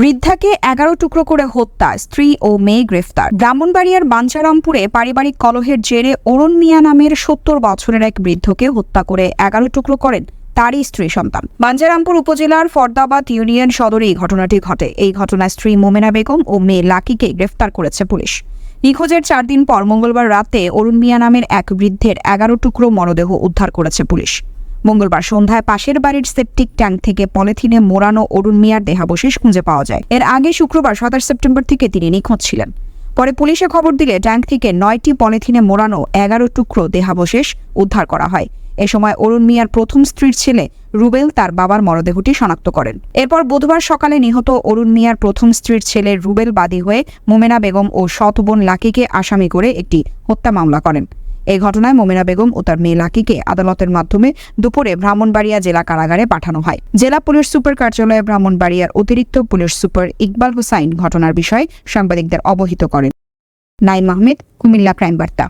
বৃদ্ধাকে এগারো টুকরো করে হত্যা, স্ত্রী ও মেয়ে গ্রেফতার। ব্রাহ্মণবাড়িয়ার বাঞ্চারামপুরে পারিবারিক কলহের জেরে অরুণ মিয়া নামের সত্তর বছরের এক বৃদ্ধকে হত্যা করে এগারো টুকরো করেন তারই স্ত্রী সন্তান। বাঞ্চারামপুর উপজেলার ফরদাবাদ ইউনিয়ন সদরে এই ঘটনাটি ঘটে। এই ঘটনায় স্ত্রী মোমেনা বেগম ও মেয়ে লাকিকে গ্রেফতার করেছে পুলিশ। নিখোঁজের চার দিন পর মঙ্গলবার রাতে অরুণ মিয়া নামের এক বৃদ্ধের এগারো টুকরো মরদেহ উদ্ধার করেছে পুলিশ। মঙ্গলবার সন্ধ্যায় পাশের বাড়ির সেপটিক ট্যাঙ্ক থেকে পলিথিনে মোড়ানো অরুণ মিয়ার দেহাবশেষ খুঁজে পাওয়া যায়। এর আগে শুক্রবার সাতাশ সেপ্টেম্বর থেকে তিনি নিখোঁজ ছিলেন। পরে পুলিশে খবর দিলে ট্যাঙ্ক থেকে নয়টি পলিথিনে মোড়ানো এগারো টুকরো দেহাবশেষ উদ্ধার করা হয়। এ সময় অরুণ মিয়ার প্রথম স্ত্রীর ছেলে রুবেল তার বাবার মরদেহটি শনাক্ত করেন। এরপর বুধবার সকালে নিহত অরুণ মিয়ার প্রথম স্ত্রীর ছেলে রুবেল বাদী হয়ে মোমেনা বেগম ও সৎ বোন লাকিকে আসামি করে একটি হত্যা মামলা করেন। এই ঘটনায় মোমেনা বেগম ও তার মেয়ে লাকিকে আদালতের মাধ্যমে দুপুরে ব্রাহ্মণবাড়িয়া জেলা কারাগারে পাঠানো হয়। জেলা পুলিশ সুপার কার্যালয়ে ব্রাহ্মণবাড়িয়ার অতিরিক্ত পুলিশ সুপার ইকবাল হুসাইন ঘটনার বিষয়ে সাংবাদিকদের অবহিত করেন। নাইম আহমেদ, কুমিল্লা ক্রাইম বার্তা।